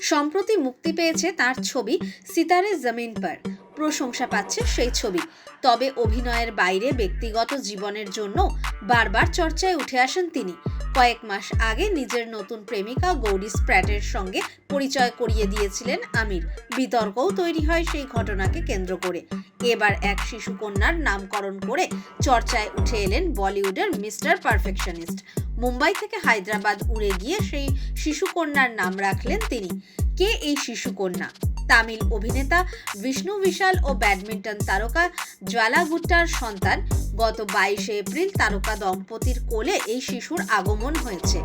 সম্প্রতি মুক্তি পেয়েছে তার ছবি সিতারে জমিন পর। প্রশংসা পাচ্ছে সেই ছবি। তবে অভিনয়ের বাইরে ব্যক্তিগত জীবনের জন্য বারবার চর্চায় উঠে আসেন তিনি। কয়েক মাস আগে নিজের নতুন প্রেমিকা গৌরী স্প্র্যাটের সঙ্গে পরিচয় করিয়ে দিয়েছিলেন আমির। বিতর্কও তৈরি হয় সেই ঘটনাকে কেন্দ্র করে। এবার এক শিশুকন্যার নামকরণ করে চর্চায় উঠে এলেন বলিউডের মিস্টার পারফেকশনিস্ট। মুম্বাই থেকে হায়দ্রাবাদ উড়ে গিয়ে সেই শিশু কন্যার নাম রাখলেন তিনি। কে এই শিশু কন্যা তামিল অভিনেতা, বিষ্ণু বিশাল ও ব্যাডমিন্টন তারকা জ্বালা গুট্টার সন্তান, গত বাইশে এপ্রিল তারকা দম্পতির কোলে এই শিশুর আগমন হয়েছে।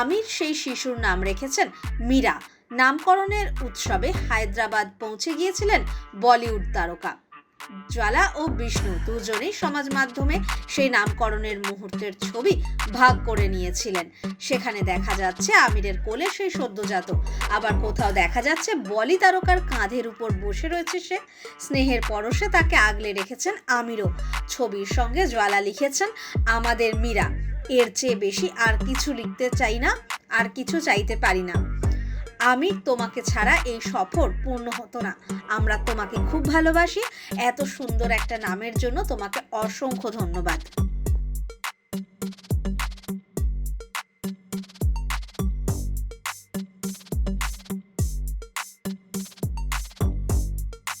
আমির সেই শিশুর নাম রেখেছেন মীরা। নামকরণের উৎসবে হায়দ্রাবাদ পৌঁছে গিয়েছিলেন বলিউড তারকা। জ্বালা ও বিষ্ণু দুজনেই সমাজ মাধ্যমে সেই নামকরণের মুহূর্তের ছবি ভাগ করে নিয়েছিলেন। সেখানে দেখা যাচ্ছে আমিরের কোলে সেই সদ্যজাত। আবার কোথাও দেখা যাচ্ছে বলি তারকার কাঁধের উপর বসে রয়েছে সে। স্নেহের পরশে তাকে আগলে রেখেছেন আমিরও। ছবির সঙ্গে জ্বালা লিখেছেন আমাদের মীরা। এর চেয়ে বেশি আর কিছু লিখতে চাই না, আর কিছু চাইতে পারি না। আমি তোমাকে ছাড়া এই সফর পূর্ণ হতো না। আমরা তোমাকে খুব ভালোবাসি। এত সুন্দর একটা নামের জন্য তোমাকে অসংখ্য ধন্যবাদ।